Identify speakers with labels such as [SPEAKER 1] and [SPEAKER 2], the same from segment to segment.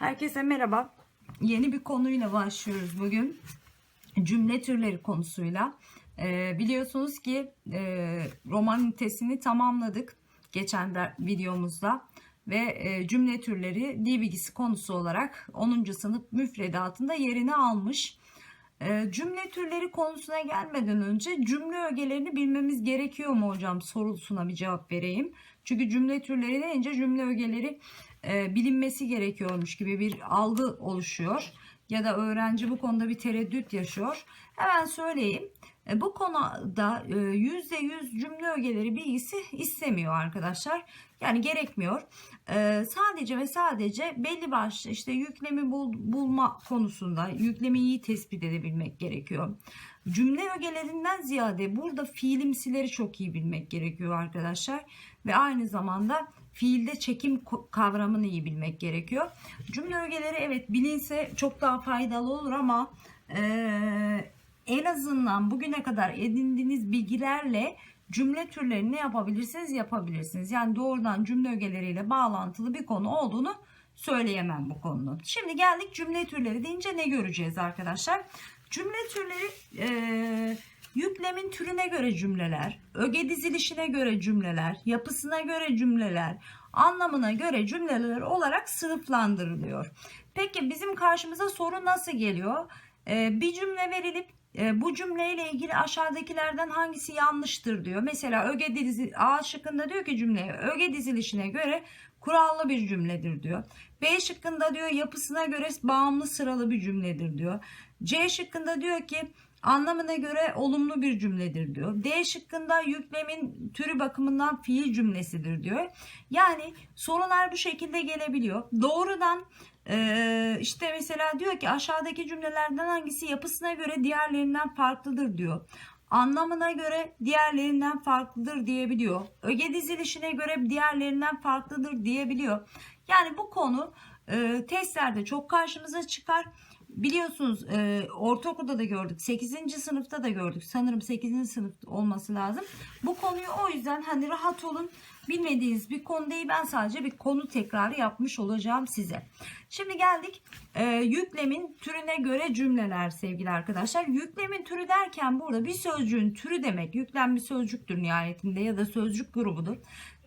[SPEAKER 1] Herkese merhaba. Yeni bir konuyla başlıyoruz bugün. Cümle türleri konusuyla. Ee, biliyorsunuz ki e, roman ünitesini tamamladık geçen de videomuzda. Ve e, cümle türleri dil bilgisi konusu olarak 10. sınıf müfredatında yerini almış. E, cümle türleri konusuna gelmeden önce cümle ögelerini bilmemiz gerekiyor mu hocam sorusuna bir cevap vereyim. Çünkü cümle türleri deyince cümle ögeleri e, bilinmesi gerekiyormuş gibi bir algı oluşuyor. Ya da öğrenci bu konuda bir tereddüt yaşıyor. Hemen söyleyeyim. E, bu konuda e, %100 cümle ögeleri bilgisi istemiyor arkadaşlar. Yani gerekmiyor. E, sadece ve sadece belli başlı işte yüklemi bul, bulma konusunda yüklemi iyi tespit edebilmek gerekiyor. Cümle ögelerinden ziyade burada fiilimsileri çok iyi bilmek gerekiyor arkadaşlar. Ve aynı zamanda fiilde çekim kavramını iyi bilmek gerekiyor. Cümle ögeleri evet bilinse çok daha faydalı olur ama e, en azından bugüne kadar edindiğiniz bilgilerle cümle türlerini ne yapabilirsiniz yapabilirsiniz. Yani doğrudan cümle ögeleriyle bağlantılı bir konu olduğunu söyleyemem bu konunun. Şimdi geldik cümle türleri deyince ne göreceğiz arkadaşlar? Cümle türleri e, yüklemin türüne göre cümleler, öge dizilişine göre cümleler, yapısına göre cümleler, anlamına göre cümleler olarak sınıflandırılıyor. Peki bizim karşımıza soru nasıl geliyor? E, bir cümle verilip e, bu cümleyle ilgili aşağıdakilerden hangisi yanlıştır diyor. Mesela öge dizi A şıkkında diyor ki cümleye öge dizilişine göre kurallı bir cümledir diyor. B şıkkında diyor yapısına göre bağımlı sıralı bir cümledir diyor. C şıkkında diyor ki anlamına göre olumlu bir cümledir diyor. D şıkkında yüklemin türü bakımından fiil cümlesidir diyor. Yani sorular bu şekilde gelebiliyor. Doğrudan ee, işte mesela diyor ki aşağıdaki cümlelerden hangisi yapısına göre diğerlerinden farklıdır diyor. Anlamına göre diğerlerinden farklıdır diyebiliyor. Öge dizilişine göre diğerlerinden farklıdır diyebiliyor. Yani bu konu e, testlerde çok karşımıza çıkar. Biliyorsunuz e, ortaokulda da gördük. 8. sınıfta da gördük. Sanırım 8. sınıf olması lazım. Bu konuyu o yüzden hani rahat olun. Bilmediğiniz bir konu değil. Ben sadece bir konu tekrarı yapmış olacağım size. Şimdi geldik e, yüklemin türüne göre cümleler sevgili arkadaşlar. Yüklemin türü derken burada bir sözcüğün türü demek. Yüklem bir sözcüktür nihayetinde ya da sözcük grubudur.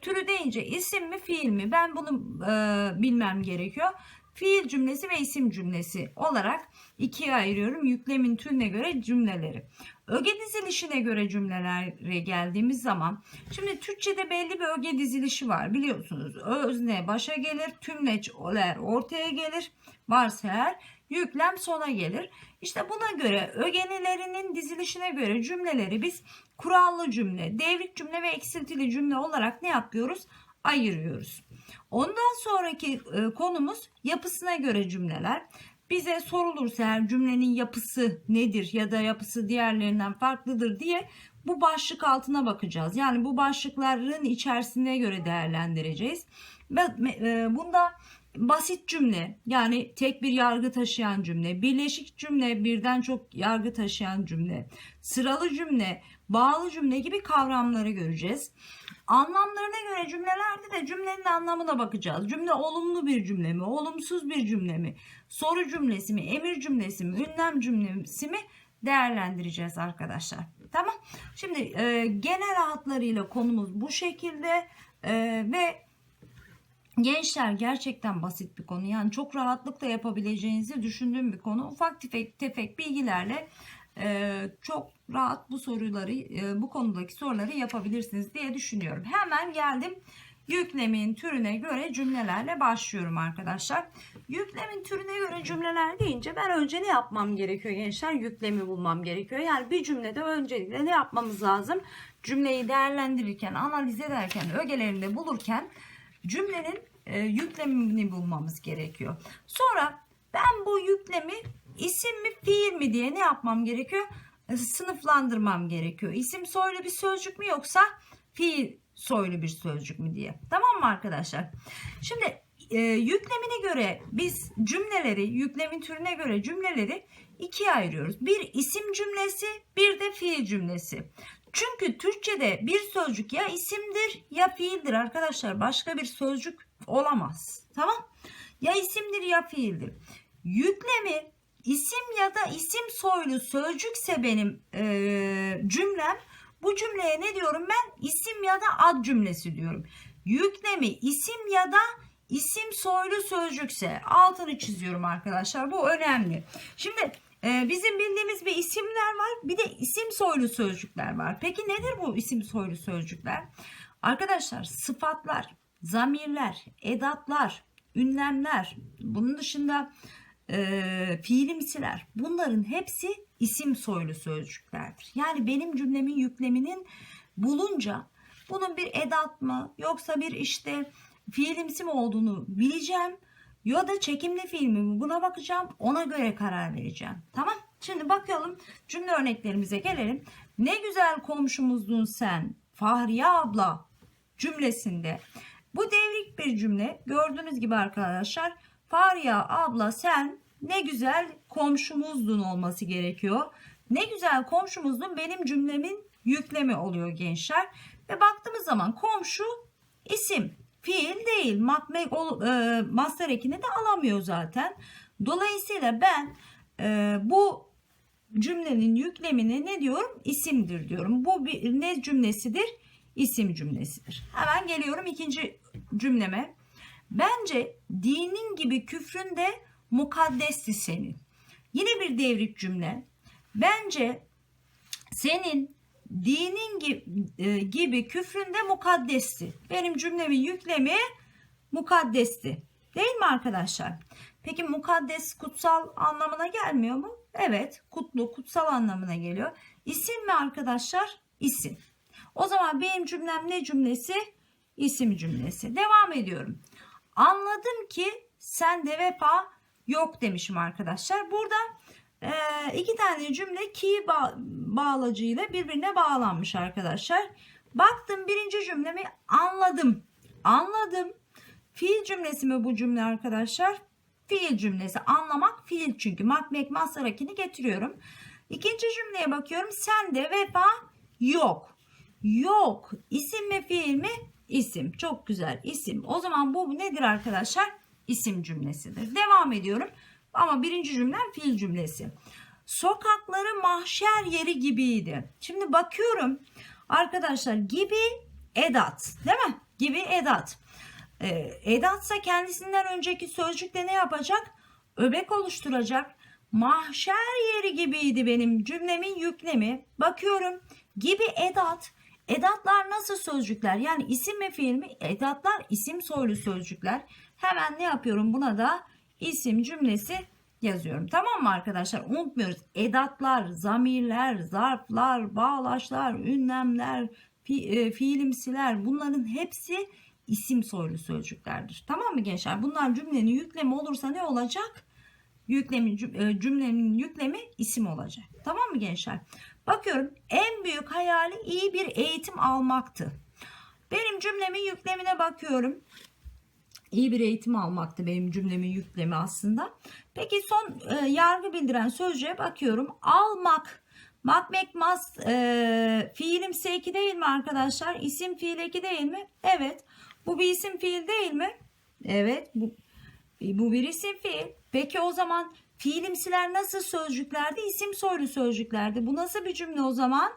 [SPEAKER 1] Türü deyince isim mi fiil mi? Ben bunu e, bilmem gerekiyor fiil cümlesi ve isim cümlesi olarak ikiye ayırıyorum yüklemin türüne göre cümleleri. Öge dizilişine göre cümlelere geldiğimiz zaman şimdi Türkçe'de belli bir öge dizilişi var biliyorsunuz. Özne başa gelir, tümleçler ortaya gelir, varsa eğer yüklem sona gelir. İşte buna göre ögenilerinin dizilişine göre cümleleri biz kurallı cümle, devrik cümle ve eksiltili cümle olarak ne yapıyoruz? Ayırıyoruz. Ondan sonraki e, konumuz yapısına göre cümleler. Bize sorulursa her cümlenin yapısı nedir ya da yapısı diğerlerinden farklıdır diye bu başlık altına bakacağız. Yani bu başlıkların içerisine göre değerlendireceğiz. E, bunda basit cümle yani tek bir yargı taşıyan cümle, birleşik cümle birden çok yargı taşıyan cümle, sıralı cümle, bağlı cümle gibi kavramları göreceğiz. Anlamlarına göre cümlelerde de cümlenin anlamına bakacağız. Cümle olumlu bir cümle mi, olumsuz bir cümle mi, soru cümlesi mi, emir cümlesi mi, ünlem cümlesi mi değerlendireceğiz arkadaşlar. Tamam. Şimdi e, genel hatlarıyla konumuz bu şekilde e, ve Gençler gerçekten basit bir konu. Yani çok rahatlıkla yapabileceğinizi düşündüğüm bir konu. Ufak tefek tefek bilgilerle çok rahat bu soruları e, bu konudaki soruları yapabilirsiniz diye düşünüyorum. Hemen geldim yüklemin türüne göre cümlelerle başlıyorum arkadaşlar. Yüklemin türüne göre cümleler deyince ben önce ne yapmam gerekiyor gençler? Yüklemi bulmam gerekiyor. Yani bir cümlede öncelikle ne yapmamız lazım? Cümleyi değerlendirirken, analiz ederken, ögelerinde bulurken cümlenin e, yüklemini bulmamız gerekiyor. Sonra ben bu yüklemi isim mi fiil mi diye ne yapmam gerekiyor? E, sınıflandırmam gerekiyor. İsim soylu bir sözcük mü yoksa fiil soylu bir sözcük mü diye. Tamam mı arkadaşlar? Şimdi e, yüklemine göre biz cümleleri, yüklemin türüne göre cümleleri ikiye ayırıyoruz. Bir isim cümlesi, bir de fiil cümlesi. Çünkü Türkçe'de bir sözcük ya isimdir ya fiildir arkadaşlar. Başka bir sözcük olamaz. Tamam? Ya isimdir ya fiildir. Yüklemi isim ya da isim soylu sözcükse benim eee, cümlem bu cümleye ne diyorum ben? İsim ya da ad cümlesi diyorum. Yüklemi isim ya da isim soylu sözcükse altını çiziyorum arkadaşlar. Bu önemli. Şimdi e, bizim bildiğimiz bir isimler var. Bir de isim soylu sözcükler var. Peki nedir bu isim soylu sözcükler? Arkadaşlar sıfatlar, zamirler, edatlar, ünlemler, bunun dışında e, fiilimsiler bunların hepsi isim soylu sözcüklerdir. Yani benim cümlemin yükleminin bulunca bunun bir edat mı yoksa bir işte fiilimsi mi olduğunu bileceğim ya da çekimli fiil mi buna bakacağım ona göre karar vereceğim. Tamam şimdi bakalım cümle örneklerimize gelelim. Ne güzel komşumuzdun sen Fahriye abla cümlesinde. Bu devrik bir cümle. Gördüğünüz gibi arkadaşlar Fahriye abla sen ne güzel komşumuzdun olması gerekiyor. Ne güzel komşumuzdun benim cümlemin yüklemi oluyor gençler. Ve baktığımız zaman komşu isim, fiil değil. E, master ekini de alamıyor zaten. Dolayısıyla ben e, bu cümlenin yüklemine ne diyorum? İsimdir diyorum. Bu bir ne cümlesidir? İsim cümlesidir. Hemen geliyorum ikinci cümleme. Bence dinin gibi küfrün de mukaddesti senin. Yine bir devrik cümle. Bence senin dinin gibi, e, gibi küfrün de mukaddesti. Benim cümlemin yüklemi mukaddesti. Değil mi arkadaşlar? Peki mukaddes kutsal anlamına gelmiyor mu? Evet, kutlu, kutsal anlamına geliyor. İsim mi arkadaşlar? İsim. O zaman benim cümlem ne cümlesi? İsim cümlesi. Devam ediyorum. Anladım ki sende vefa yok demişim arkadaşlar. Burada e, iki tane cümle ki ba- bağlacıyla birbirine bağlanmış arkadaşlar. Baktım birinci cümlemi anladım. Anladım. Fiil cümlesi mi bu cümle arkadaşlar? Fiil cümlesi. Anlamak fiil çünkü. Makmek masarakini getiriyorum. İkinci cümleye bakıyorum. Sende vefa yok. Yok. İsim mi fiil mi? İsim. Çok güzel. İsim. O zaman bu nedir arkadaşlar? İsim cümlesidir. Devam ediyorum. Ama birinci cümlem fiil cümlesi. Sokakları mahşer yeri gibiydi. Şimdi bakıyorum arkadaşlar gibi edat değil mi? Gibi edat. Ee, edatsa kendisinden önceki sözcükte ne yapacak? Öbek oluşturacak. Mahşer yeri gibiydi benim cümlemin yüklemi. Bakıyorum gibi edat. Edatlar nasıl sözcükler? Yani isim ve fiil mi? Edatlar isim soylu sözcükler. Hemen ne yapıyorum? Buna da isim cümlesi yazıyorum. Tamam mı arkadaşlar? Unutmuyoruz. Edatlar, zamirler, zarflar, bağlaçlar, ünlemler, fi, e, fiilimsiler bunların hepsi isim soylu sözcüklerdir. Tamam mı gençler? Bunlar cümlenin yüklemi olursa ne olacak? Yüklemi, e, cümlenin yüklemi isim olacak. Tamam mı gençler? Bakıyorum en büyük hayali iyi bir eğitim almaktı. Benim cümlemin yüklemine bakıyorum. İyi bir eğitim almaktı benim cümlemin yüklemi aslında. Peki son e, yargı bildiren sözcüğe bakıyorum. Almak. Makmek mas e, fiilimsi eki değil mi arkadaşlar? İsim fiil eki değil mi? Evet. Bu bir isim fiil değil mi? Evet. Bu, bu bir isim fiil. Peki o zaman fiilimsiler nasıl sözcüklerdi? İsim soylu sözcüklerdi. Bu nasıl bir cümle o zaman?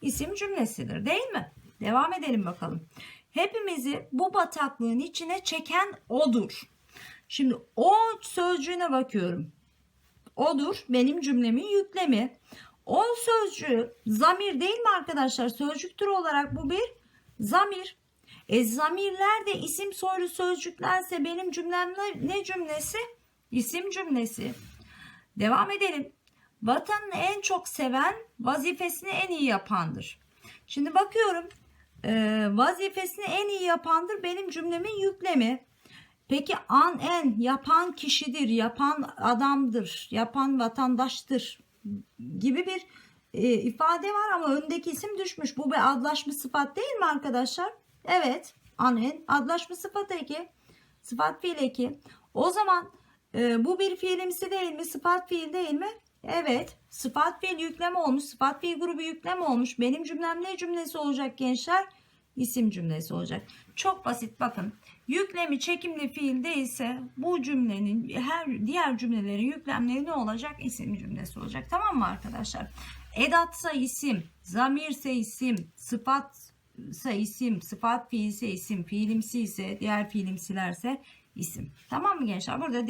[SPEAKER 1] İsim cümlesidir değil mi? Devam edelim bakalım. Hepimizi bu bataklığın içine çeken odur. Şimdi o sözcüğüne bakıyorum. Odur benim cümlemin yüklemi. O sözcüğü zamir değil mi arkadaşlar? Sözcük türü olarak bu bir zamir. E zamirler de isim soylu sözcüklerse benim cümlem ne, ne cümlesi? İsim cümlesi. Devam edelim. Vatanını en çok seven vazifesini en iyi yapandır. Şimdi bakıyorum e, vazifesini en iyi yapandır benim cümlemin yüklemi. Peki an en yapan kişidir, yapan adamdır, yapan vatandaştır gibi bir e, ifade var ama öndeki isim düşmüş. Bu bir adlaşma sıfat değil mi arkadaşlar? Evet. An en adlaşma sıfat eki. Sıfat fiil eki. O zaman e, bu bir fiilimsi değil mi? Sıfat fiil değil mi? Evet. Sıfat fiil yükleme olmuş. Sıfat fiil grubu yükleme olmuş. Benim cümlem ne cümlesi olacak gençler? İsim cümlesi olacak. Çok basit bakın. Yüklemi çekimli fiil değilse bu cümlenin her diğer cümlelerin yüklemleri ne olacak? İsim cümlesi olacak. Tamam mı arkadaşlar? Edatsa isim, zamirse isim, sıfatsa isim, sıfat fiilse isim, fiilimsi ise diğer fiilimsilerse isim. Tamam mı gençler? Burada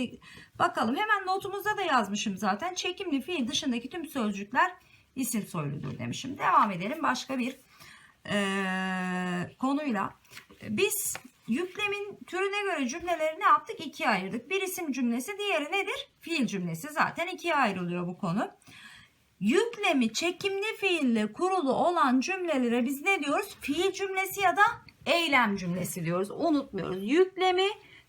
[SPEAKER 1] bakalım hemen notumuzda da yazmışım zaten. Çekimli fiil dışındaki tüm sözcükler isim soyludur demişim. Devam edelim başka bir eee, konuyla. Biz yüklemin türüne göre cümleleri ne yaptık? İkiye ayırdık. Bir isim cümlesi, diğeri nedir? Fiil cümlesi. Zaten ikiye ayrılıyor bu konu. Yüklemi çekimli fiille kurulu olan cümlelere biz ne diyoruz? Fiil cümlesi ya da eylem cümlesi diyoruz. Unutmuyoruz. Yüklemi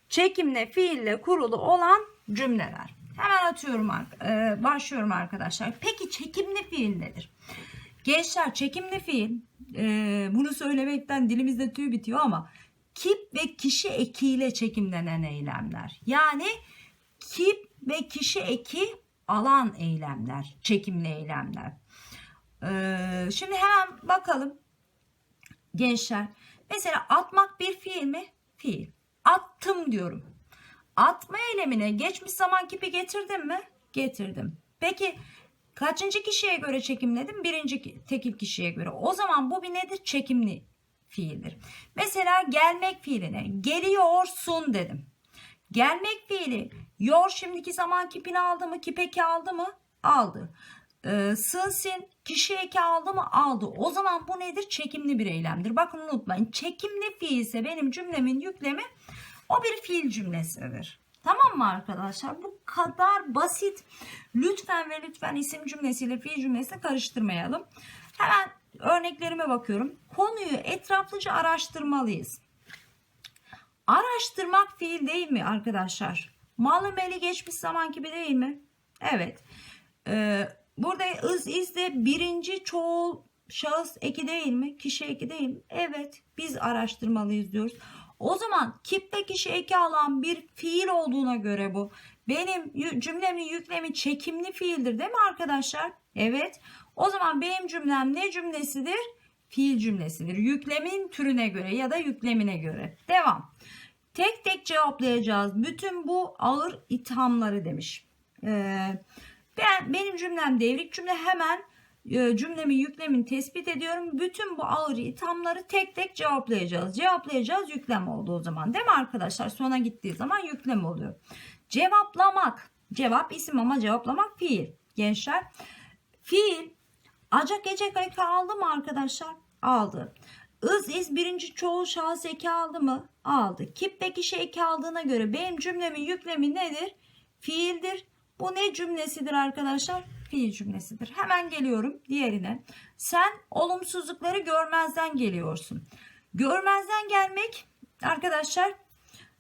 [SPEAKER 1] çekimle fiille kurulu olan cümleler. Hemen atıyorum, e, başlıyorum arkadaşlar. Peki çekimli fiil nedir? Gençler çekimli fiil, e, bunu söylemekten dilimizde tüy bitiyor ama kip ve kişi ekiyle çekimlenen eylemler. Yani kip ve kişi eki alan eylemler, çekimli eylemler. Ee, şimdi hemen bakalım gençler. Mesela atmak bir fiil mi? Fiil. Attım diyorum. Atma eylemine geçmiş zaman kipi getirdim mi? Getirdim. Peki kaçıncı kişiye göre çekimledim? Birinci ki- tekil kişiye göre. O zaman bu bir nedir? Çekimli fiildir. Mesela gelmek fiiline geliyorsun dedim. Gelmek fiili yor şimdiki zaman kipini aldı mı? Kip eki aldı mı? Aldı. Ee, sınsin kişi eki aldı mı? Aldı. O zaman bu nedir? Çekimli bir eylemdir. Bakın unutmayın. Çekimli fiil ise benim cümlemin yüklemi o bir fiil cümlesidir. Tamam mı arkadaşlar? Bu kadar basit. Lütfen ve lütfen isim cümlesiyle fiil cümlesini karıştırmayalım. Hemen örneklerime bakıyorum. Konuyu etraflıca araştırmalıyız. Araştırmak fiil değil mi arkadaşlar? Malı meli geçmiş zaman gibi değil mi? Evet. Ee, burada ız iz de birinci çoğul şahıs eki değil mi? Kişi eki değil mi? Evet. Biz araştırmalıyız diyoruz. O zaman kip ve kişi eki alan bir fiil olduğuna göre bu. Benim cümlemin yüklemi çekimli fiildir değil mi arkadaşlar? Evet. O zaman benim cümlem ne cümlesidir? Fiil cümlesidir. Yüklemin türüne göre ya da yüklemine göre. Devam. Tek tek cevaplayacağız. Bütün bu ağır ithamları demiş. Ee, ben benim cümlem devrik cümle hemen e, cümlemin yüklemini tespit ediyorum. Bütün bu ağır ithamları tek tek cevaplayacağız. Cevaplayacağız yüklem oldu o zaman. Değil mi arkadaşlar? Sona gittiği zaman yüklem oluyor. Cevaplamak. Cevap isim ama cevaplamak fiil. Gençler. Fiil acak ecek eki aldı mı arkadaşlar? Aldı. Iz iz birinci çoğul şahıs eki aldı mı? Aldı. Kip ve kişi eki aldığına göre benim cümlemin yüklemi nedir? Fiildir. Bu ne cümlesidir arkadaşlar? Fiil cümlesidir. Hemen geliyorum diğerine. Sen olumsuzlukları görmezden geliyorsun. Görmezden gelmek arkadaşlar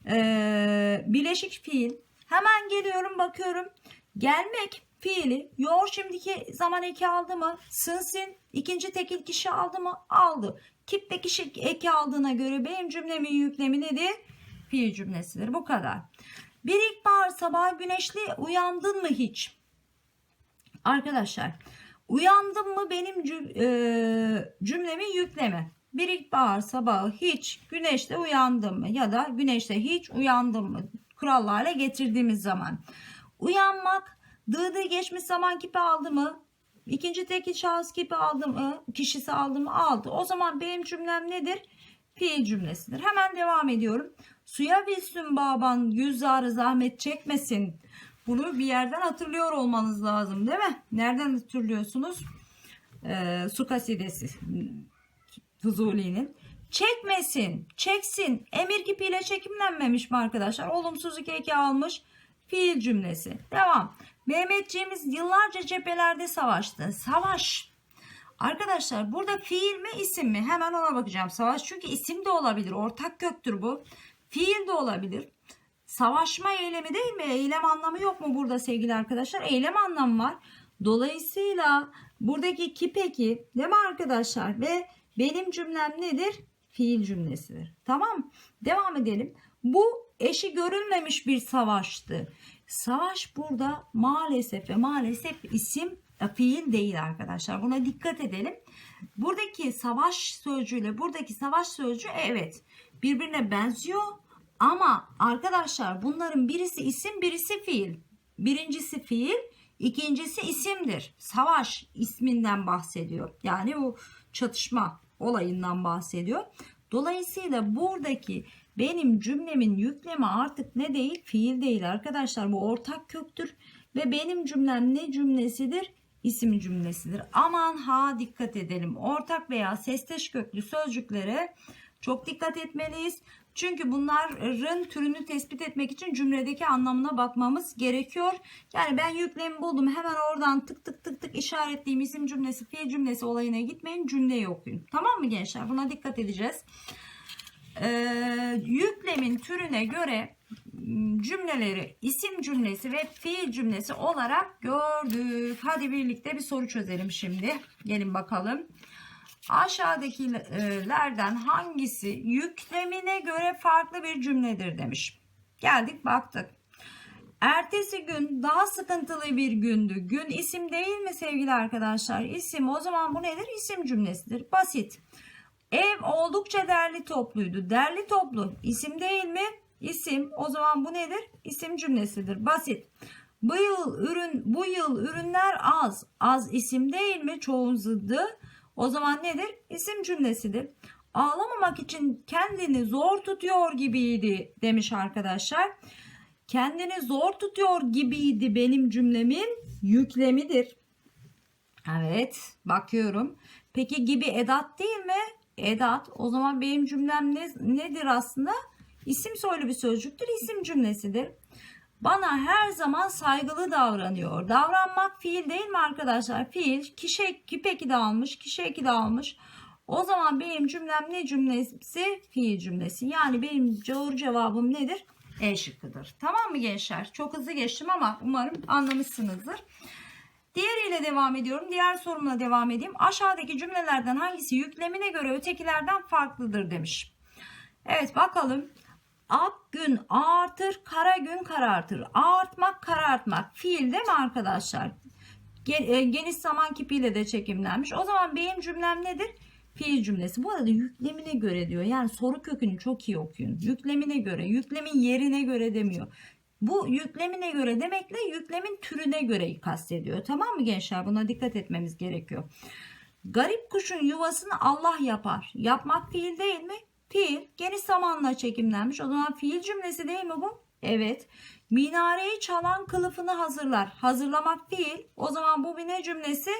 [SPEAKER 1] eee, bileşik fiil. Hemen geliyorum bakıyorum. Gelmek fiili yor şimdiki zaman eki aldı mı? Sınsin ikinci tekil kişi aldı mı? Aldı. Kip ve kişi eki aldığına göre benim cümlemin yüklemi nedir? Fiil cümlesidir. Bu kadar. Bir ilkbahar sabahı güneşli uyandın mı hiç? Arkadaşlar uyandım mı benim e, cümlemin yüklemi. Bir ilkbahar sabahı hiç güneşle uyandım mı ya da güneşle hiç uyandım mı kurallarla getirdiğimiz zaman. Uyanmak dığı geçmiş zaman kipi aldı mı? İkinci tekil şahıs kipi aldı mı? Kişisi aldı mı? Aldı. O zaman benim cümlem nedir? Fiil cümlesidir. Hemen devam ediyorum. Suya bilsin baban yüzarı zahmet çekmesin. Bunu bir yerden hatırlıyor olmanız lazım değil mi? Nereden hatırlıyorsunuz? Ee, su kasidesi Fuzuli'nin. Çekmesin, çeksin. Emir kipiyle çekimlenmemiş mi arkadaşlar? Olumsuzluk eki almış. Fiil cümlesi. Devam. Mehmetçiğimiz yıllarca cephelerde savaştı. Savaş. Arkadaşlar burada fiil mi isim mi? Hemen ona bakacağım. Savaş çünkü isim de olabilir. Ortak köktür bu. Fiil de olabilir. Savaşma eylemi değil mi? Eylem anlamı yok mu burada sevgili arkadaşlar? Eylem anlamı var. Dolayısıyla buradaki ki peki değil mi arkadaşlar? Ve benim cümlem nedir? Fiil cümlesidir. Tamam. Devam edelim. Bu eşi görülmemiş bir savaştı. Savaş burada maalesef ve maalesef isim e, fiil değil arkadaşlar. Buna dikkat edelim. Buradaki savaş sözcüğüyle buradaki savaş sözcüğü evet birbirine benziyor Ama arkadaşlar bunların birisi isim birisi fiil. Birincisi fiil ikincisi isimdir. Savaş isminden bahsediyor. Yani bu çatışma olayından bahsediyor. Dolayısıyla buradaki benim cümlemin yüklemi artık ne değil? Fiil değil arkadaşlar. Bu ortak köktür. Ve benim cümlem ne cümlesidir? İsim cümlesidir. Aman ha dikkat edelim. Ortak veya sesteş köklü sözcüklere çok dikkat etmeliyiz. Çünkü bunların türünü tespit etmek için cümledeki anlamına bakmamız gerekiyor. Yani ben yüklemi buldum. Hemen oradan tık tık tık tık işaretleyeyim isim cümlesi, fiil cümlesi olayına gitmeyin. Cümleyi okuyun. Tamam mı gençler? Buna dikkat edeceğiz. Ee, yüklemin türüne göre cümleleri isim cümlesi ve fiil cümlesi olarak gördük. Hadi birlikte bir soru çözelim şimdi. Gelin bakalım. Aşağıdakilerden hangisi yüklemine göre farklı bir cümledir demiş. Geldik baktık. Ertesi gün daha sıkıntılı bir gündü. Gün isim değil mi sevgili arkadaşlar? İsim o zaman bu nedir? İsim cümlesidir. Basit. Ev oldukça derli topluydu. Derli toplu isim değil mi? İsim. O zaman bu nedir? İsim cümlesidir. Basit. Bu yıl ürün bu yıl ürünler az. Az isim değil mi? Çoğun zıddı. O zaman nedir? İsim cümlesidir. Ağlamamak için kendini zor tutuyor gibiydi demiş arkadaşlar. Kendini zor tutuyor gibiydi benim cümlemin yüklemidir. Evet bakıyorum. Peki gibi edat değil mi? Edat. O zaman benim cümlem ne, nedir aslında? İsim soylu bir sözcüktür. İsim cümlesidir. Bana her zaman saygılı davranıyor. Davranmak fiil değil mi arkadaşlar? Fiil. Kişi ki peki de almış. Kişi eki de almış. O zaman benim cümlem ne cümlesi? Fiil cümlesi. Yani benim doğru cevabım nedir? E şıkkıdır. Tamam mı gençler? Çok hızlı geçtim ama umarım anlamışsınızdır. Diğeriyle devam ediyorum. Diğer sorumla devam edeyim. Aşağıdaki cümlelerden hangisi yüklemine göre ötekilerden farklıdır demiş. Evet bakalım. Ak gün ağartır, kara gün karartır. Ağartmak, karartmak. Fiil değil mi arkadaşlar? e, Geniş zaman kipiyle de çekimlenmiş. O zaman benim cümlem nedir? Fiil cümlesi. Bu arada yüklemine göre diyor. Yani soru kökünü çok iyi okuyun. Yüklemine göre, yüklemin yerine göre demiyor. Bu yüklemine göre demekle yüklemin türüne göre kastediyor. Tamam mı gençler? Buna dikkat etmemiz gerekiyor. Garip kuşun yuvasını Allah yapar. Yapmak fiil değil mi? Fiil. Geniş zamanla çekimlenmiş. O zaman fiil cümlesi değil mi bu? Evet. Minareyi çalan kılıfını hazırlar. Hazırlamak fiil. O zaman bu bir ne cümlesi?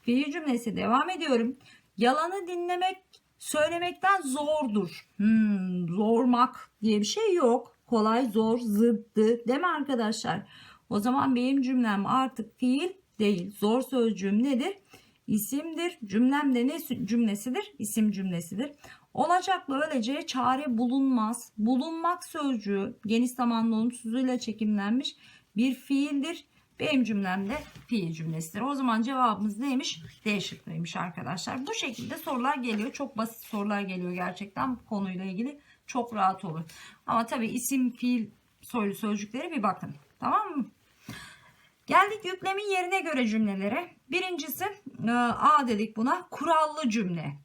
[SPEAKER 1] Fiil cümlesi. Devam ediyorum. Yalanı dinlemek söylemekten zordur. Hmm, zormak diye bir şey yok kolay, zor, zıttı değil mi arkadaşlar? O zaman benim cümlem artık fiil değil. Zor sözcüğüm nedir? İsimdir. Cümlem de ne cümlesidir? İsim cümlesidir. Olacakla öleceğe çare bulunmaz. Bulunmak sözcüğü geniş zamanlı olumsuzluğuyla çekimlenmiş bir fiildir. Benim cümlem de fiil cümlesidir. O zaman cevabımız neymiş? D şıkkıymış arkadaşlar. Bu şekilde sorular geliyor. Çok basit sorular geliyor gerçekten bu konuyla ilgili çok rahat olur. Ama tabii isim, fiil, soylu sözcüklere bir bakın. Tamam mı? Geldik yüklemin yerine göre cümlelere. Birincisi e, A dedik buna kurallı cümle.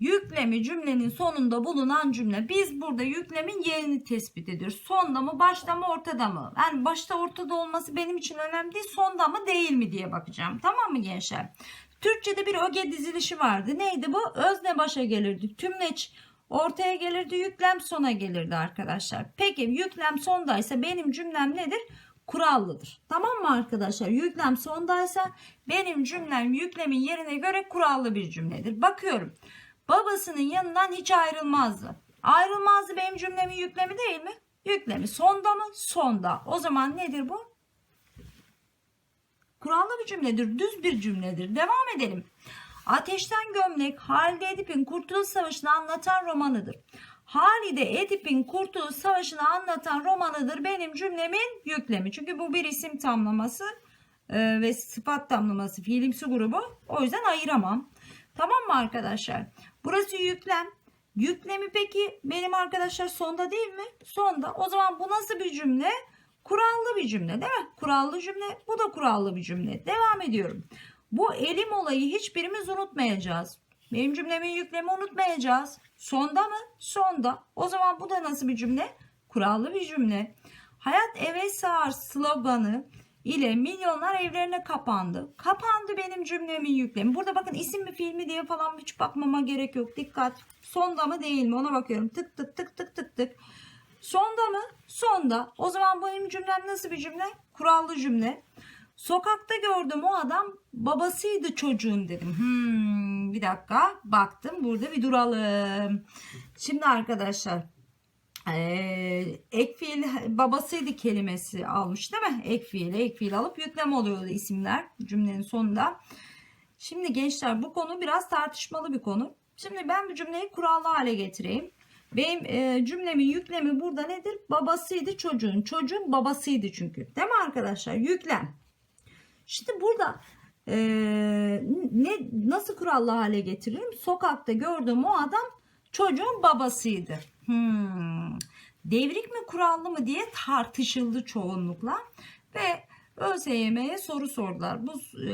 [SPEAKER 1] Yüklemi cümlenin sonunda bulunan cümle. Biz burada yüklemin yerini tespit ediyoruz. Sonda mı, başta mı, ortada mı? Yani başta ortada olması benim için önemli değil. Sonda mı, değil mi diye bakacağım. Tamam mı gençler? Türkçe'de bir öge dizilişi vardı. Neydi bu? Özne başa gelirdi. Tümleç Ortaya gelirdi yüklem sona gelirdi arkadaşlar. Peki yüklem sondaysa benim cümlem nedir? Kurallıdır. Tamam mı arkadaşlar? Yüklem sondaysa benim cümlem yüklemin yerine göre kurallı bir cümledir. Bakıyorum. Babasının yanından hiç ayrılmazdı. Ayrılmazdı benim cümlemin yüklemi değil mi? Yüklemi sonda mı? Sonda. O zaman nedir bu? Kurallı bir cümledir. Düz bir cümledir. Devam edelim. Ateşten Gömlek Halide Edip'in Kurtuluş Savaşı'nı anlatan romanıdır. Halide Edip'in Kurtuluş Savaşı'nı anlatan romanıdır benim cümlemin yüklemi. Çünkü bu bir isim tamlaması e, ve sıfat tamlaması fiilimsi grubu. O yüzden ayıramam. Tamam mı arkadaşlar? Burası yüklem. Yüklemi peki benim arkadaşlar sonda değil mi? Sonda. O zaman bu nasıl bir cümle? Kurallı bir cümle değil mi? Kurallı cümle. Bu da kurallı bir cümle. Devam ediyorum. Bu elim olayı hiçbirimiz unutmayacağız. Benim cümlemin yüklemi unutmayacağız. Sonda mı? Sonda. O zaman bu da nasıl bir cümle? kurallı bir cümle. Hayat eve sığar sloganı ile milyonlar evlerine kapandı. Kapandı benim cümlemin yüklemi. Burada bakın isim mi fiil mi diye falan hiç bakmama gerek yok. Dikkat. Sonda mı değil mi ona bakıyorum. Tık tık tık tık tık tık. Sonda mı? Sonda. O zaman benim cümlem nasıl bir cümle? Kurallı cümle. Sokakta gördüm o adam babasıydı çocuğun dedim. Hmm, bir dakika baktım burada bir duralım. Şimdi arkadaşlar ee, ek fiil babasıydı kelimesi almış değil mi? Ek fiil, ek fiil alıp yükleme oluyordu isimler cümlenin sonunda. Şimdi gençler bu konu biraz tartışmalı bir konu. Şimdi ben bu cümleyi kurallı hale getireyim. Benim e, cümlemin yüklemi burada nedir? Babasıydı çocuğun. Çocuğun babasıydı çünkü. Değil mi arkadaşlar? Yüklem. Şimdi burada e, ne nasıl kurallı hale getiririm? Sokakta gördüğüm o adam çocuğun babasıydı. Hmm. Devrik mi kurallı mı diye tartışıldı çoğunlukla ve ÖSYM'ye soru sordular. Bu e,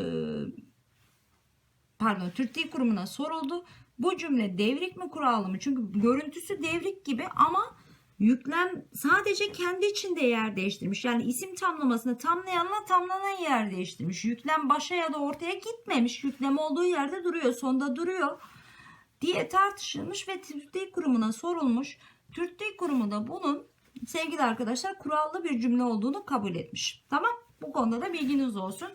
[SPEAKER 1] pardon Türk Dil Kurumu'na soruldu. Bu cümle devrik mi kurallı mı? Çünkü görüntüsü devrik gibi ama yüklem sadece kendi içinde yer değiştirmiş. Yani isim tamlamasını tamlayanla tamlanan yer değiştirmiş. Yüklem başa ya da ortaya gitmemiş. Yüklem olduğu yerde duruyor. Sonda duruyor diye tartışılmış ve Türk Dil Kurumu'na sorulmuş. Türk Dil Kurumu da bunun sevgili arkadaşlar kurallı bir cümle olduğunu kabul etmiş. Tamam bu konuda da bilginiz olsun.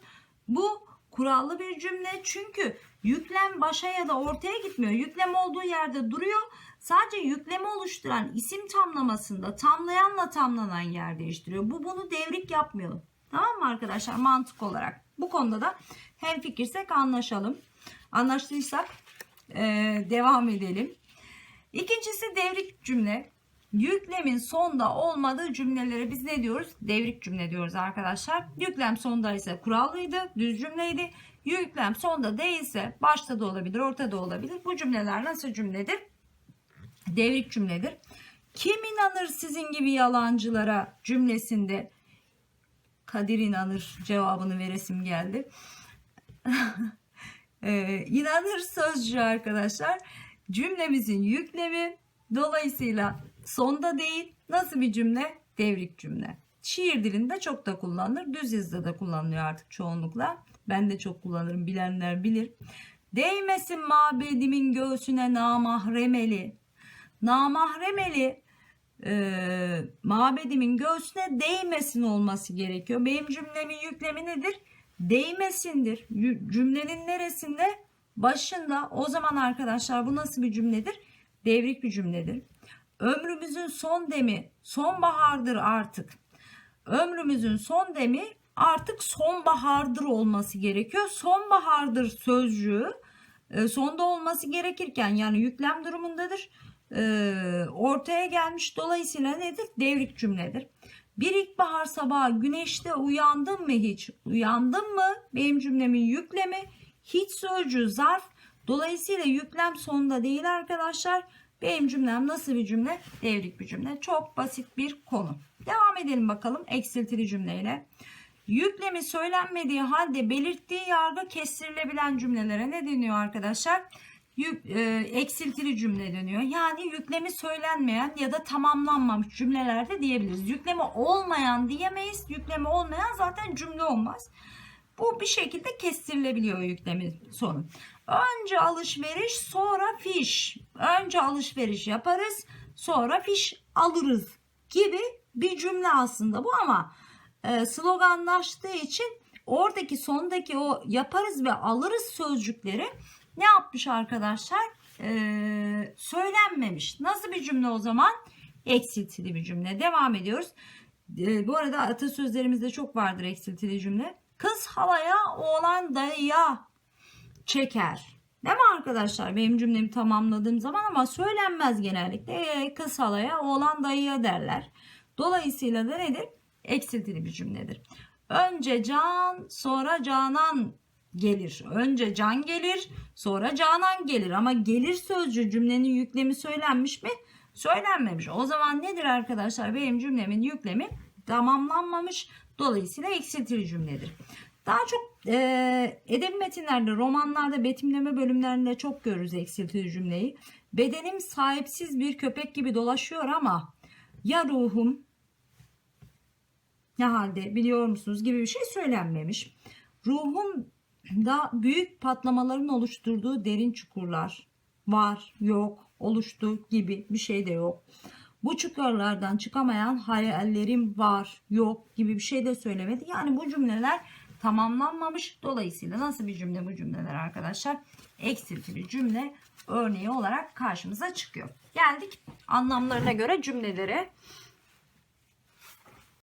[SPEAKER 1] Bu kurallı bir cümle çünkü yüklem başa ya da ortaya gitmiyor. Yüklem olduğu yerde duruyor. Sadece yükleme oluşturan isim tamlamasında tamlayanla tamlanan yer değiştiriyor. Bu bunu devrik yapmıyor. Tamam mı arkadaşlar mantık olarak? Bu konuda da hem fikirsek anlaşalım. Anlaştıysak ee, devam edelim. İkincisi devrik cümle. Yüklemin sonda olmadığı cümlelere biz ne diyoruz? Devrik cümle diyoruz arkadaşlar. Yüklem sonda ise kurallıydı, düz cümleydi. Yüklem sonda değilse başta da olabilir, ortada olabilir. Bu cümleler nasıl cümledir? Devrik cümledir. Kim inanır sizin gibi yalancılara cümlesinde? Kadir inanır cevabını veresim geldi. Ee, inanır sözcüğü arkadaşlar. Cümlemizin yüklemi dolayısıyla sonda değil nasıl bir cümle? Devrik cümle. Şiir dilinde çok da kullanılır düz yazıda da kullanılıyor artık çoğunlukla. Ben de çok kullanırım bilenler bilir. Değmesin mabedimin göğsüne namahremeli namahremeli e, mabedimin göğsüne değmesin olması gerekiyor benim cümlemin yüklemi nedir değmesindir. Cümlenin neresinde? Başında. O zaman arkadaşlar bu nasıl bir cümledir? Devrik bir cümledir. Ömrümüzün son demi sonbahardır artık. Ömrümüzün son demi artık sonbahardır olması gerekiyor. Sonbahardır sözcüğü e, sonda olması gerekirken yani yüklem durumundadır. E, ortaya gelmiş dolayısıyla nedir? Devrik cümledir. Bir ilkbahar sabahı güneşte uyandın mı hiç? Uyandın mı? Benim cümlemin yüklemi hiç sözcüğü zarf. Dolayısıyla yüklem sonunda değil arkadaşlar. Benim cümlem nasıl bir cümle? Devrik bir cümle. Çok basit bir konu. Devam edelim bakalım eksiltili cümleyle. Yüklemi söylenmediği halde belirttiği yargı kestirilebilen cümlelere ne deniyor arkadaşlar? Yük, e, eksiltili cümle deniyor. Yani yüklemi söylenmeyen ya da tamamlanmamış cümlelerde diyebiliriz. Yüklemi olmayan diyemeyiz. Yüklemi olmayan zaten cümle olmaz. Bu bir şekilde kestirilebiliyor yüklemi sonu. Önce alışveriş sonra fiş. Önce alışveriş yaparız sonra fiş alırız gibi bir cümle aslında bu ama e, sloganlaştığı için oradaki sondaki o yaparız ve alırız sözcükleri ne yapmış arkadaşlar? Ee, söylenmemiş. Nasıl bir cümle o zaman? Eksiltili bir cümle. Devam ediyoruz. Ee, bu arada atasözlerimizde çok vardır eksiltili cümle. Kız halaya oğlan dayıya çeker. Değil mi arkadaşlar? Benim cümlemi tamamladığım zaman ama söylenmez genellikle. Ee, kız halaya oğlan dayıya derler. Dolayısıyla da nedir? Eksiltili bir cümledir. Önce can sonra canan gelir. Önce can gelir, sonra canan gelir. Ama gelir sözcüğü cümlenin yüklemi söylenmiş mi? Söylenmemiş. O zaman nedir arkadaşlar? Benim cümlemin yüklemi tamamlanmamış. Dolayısıyla eksiltili cümledir. Daha çok e, edebi metinlerde, romanlarda, betimleme bölümlerinde çok görürüz eksiltili cümleyi. Bedenim sahipsiz bir köpek gibi dolaşıyor ama Ya ruhum ne halde biliyor musunuz gibi bir şey söylenmemiş. Ruhun da büyük patlamaların oluşturduğu derin çukurlar var, yok, oluştu gibi bir şey de yok. Bu çukurlardan çıkamayan hayallerim var, yok gibi bir şey de söylemedi. Yani bu cümleler tamamlanmamış. Dolayısıyla nasıl bir cümle bu cümleler arkadaşlar? Eksiltili cümle örneği olarak karşımıza çıkıyor. Geldik anlamlarına göre cümlelere.